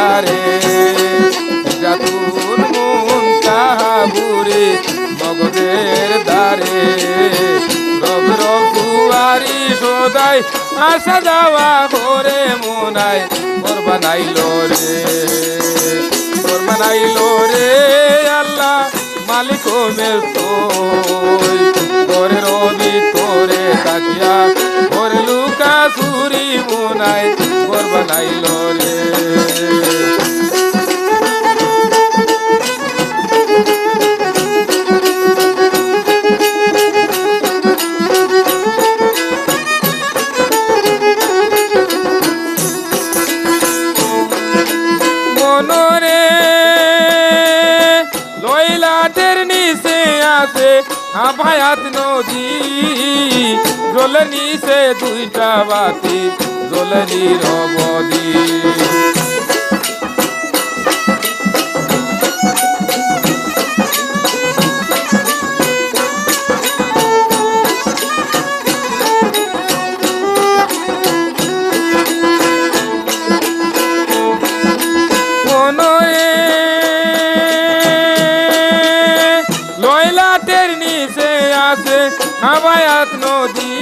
দারে জাতুন মন কাহাবুরে মগজের দারে রব রব কুয়ারি সদাই আসা যাওয়া করে মনাই মোর বানাইলো রে। মোর বানাইলো রে, আল্লাহ মালিক মে তোই। তোরে রবি তোরে তাকিয়া ওর লুকা সুরি মনাই মোর বানাইলো রে। আভায়াত নদী জল নিচে দুইটা বাতি জল নিরবধি মনরে আছে হাবায়াত নদী।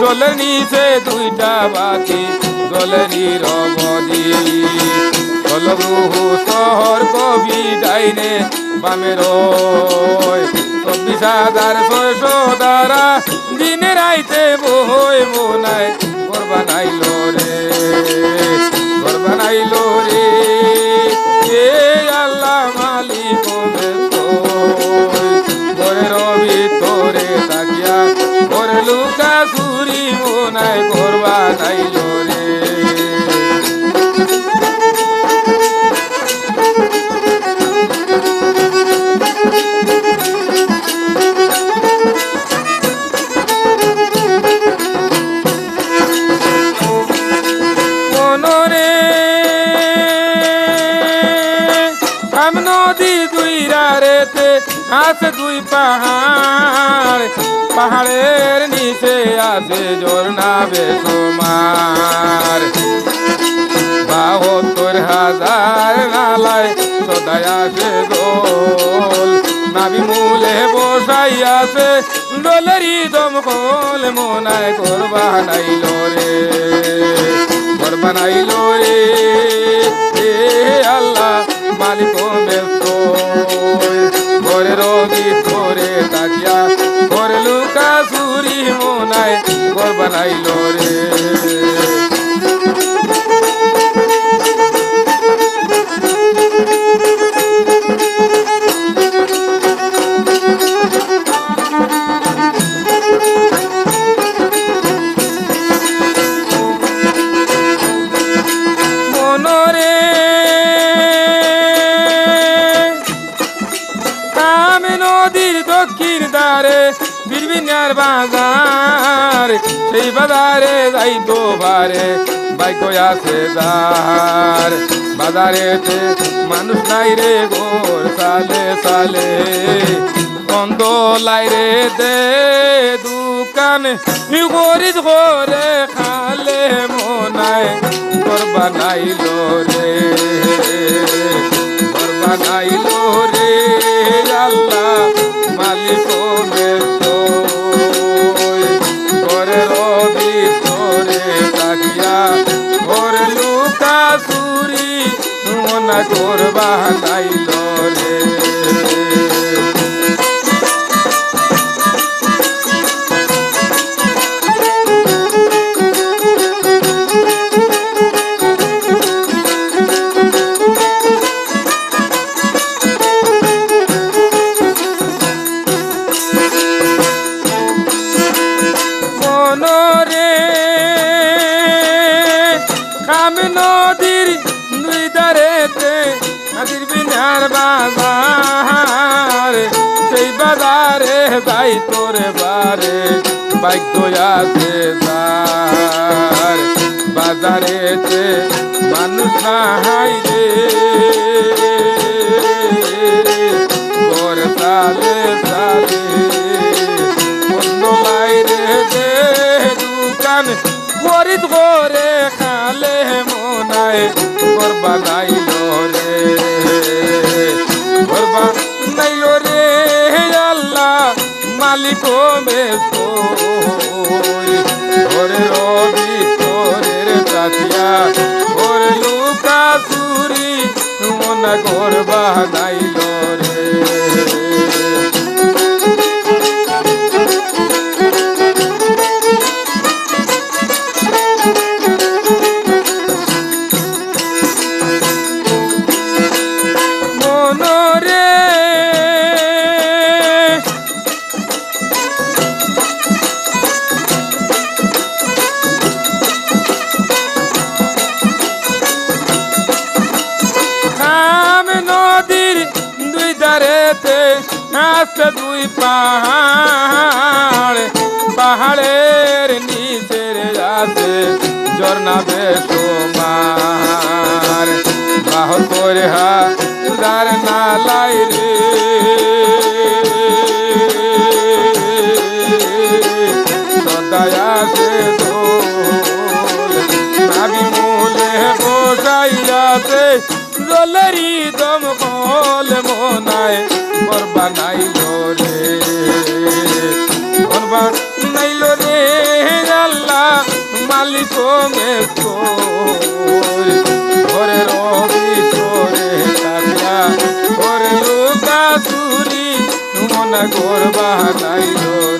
জলের নিচে দুইটা বাতি, জলের রবদি কলব্রুহু শহর কবি ডাইনে বামের চব্বিশ হাজার ছয়শো দ্বারা দিনে রাইতে বই বোনায় করবা নাইল রে, ঘর বানাইলো রে। আল্লাহ মালিক ঘরের ভিতরে তাকিয়া ঘরে লুকা চুরি মনায় ঘর বানাইলো রে মনরে আম নদী দুই রারেতে আছে দুই পাহাড়। পাহাড়ের নিচে আছে ঝর্ণা বেসমার বাহত্তর হাজার নালায় সদায় আছে দোল। নাবি মূলে বসাই আছে ডলেরি দমকল, মনায় করবা নাইল রে, করবা নাইল রে। আল্লাহ মালিক ব্যস্ত। ঘরের ভিতরে বীরবিনার বাজার, সেই বাজারে যাইতো ভারে বাইক আছে দার বাজারেতে মানুষ নাই রে গোর সালে সালে। বন্ধ লাই রে দে দোকান গরিব ঘরে খালে মনায় তোর বানাইল রে। তোর বানাইল রে। নদীর দুই দারেতে নদীর বিনার বাজার, সেই বাজারে ভাই তোরে বারে, বাইক আছে যার। বাজারেতে মানুষ হাই রে। মালিক আসতে দুই পাহাড়, পাহাড়ের নিচের আছে ঝর্ণা বেসমার বাহ করে হা উদার নালাই রে। সদায়া দোল নাবি মূলে বসাইয়াছে জলেরি দম মনায় করবা নাইল রে। করবা নাইল রে, আল্লাহ মালিক মে ঘরে রবি তোরে কাটিয়া ঘরে লুকা চুরি মনে করবা নাইল রে।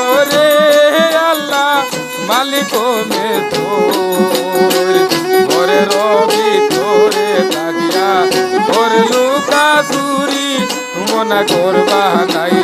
মালিক রবি তোরে থাকিয়া ঘরে লুকা চুরি মনা করবা নাইল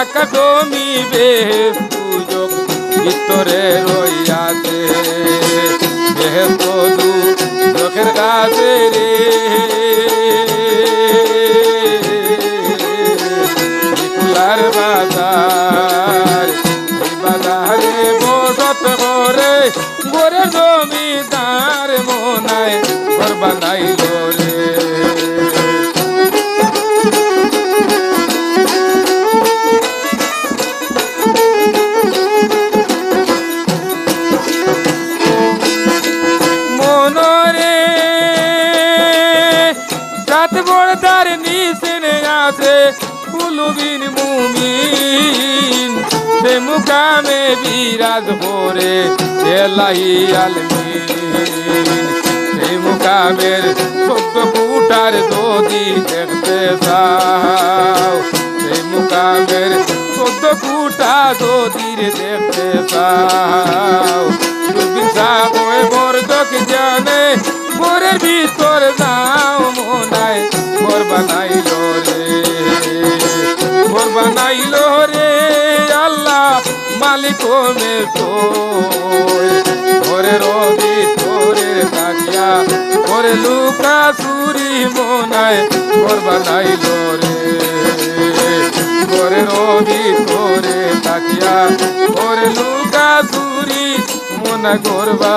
আকাশ মিবে সুযোগ ভিতরে রইয়াছে। দু চোখের কাছে রে। বিপুলার বাজার বাজারে বসত করে গোরে জমিদার মনায় ঘর বানাইল সাত বড়দার নিচে আছে কুলুবিন মুমিন। সে মুকামে বিরাজ করে এলাই আলমিন। সেই মুকামের চোদ্দ ফুটার যদি দেখতে যাও সেই মুকামের চোদ্দ ফুটা যদি দেখতে চাও। বিশাবয় বর্দক জানে মোরের ভিতর যাও মনায় ঘর বানাইল রে। ঘর বানাইল রে, আল্লাহ মালিক মে ঘরের ভিতরে থাকিয়া ঘরে লুকা চুরি মনায় ঘর বানাইল রে। ঘরের ভিতরে থাকিয়া ঘরে লুকা চুরি মনা করবা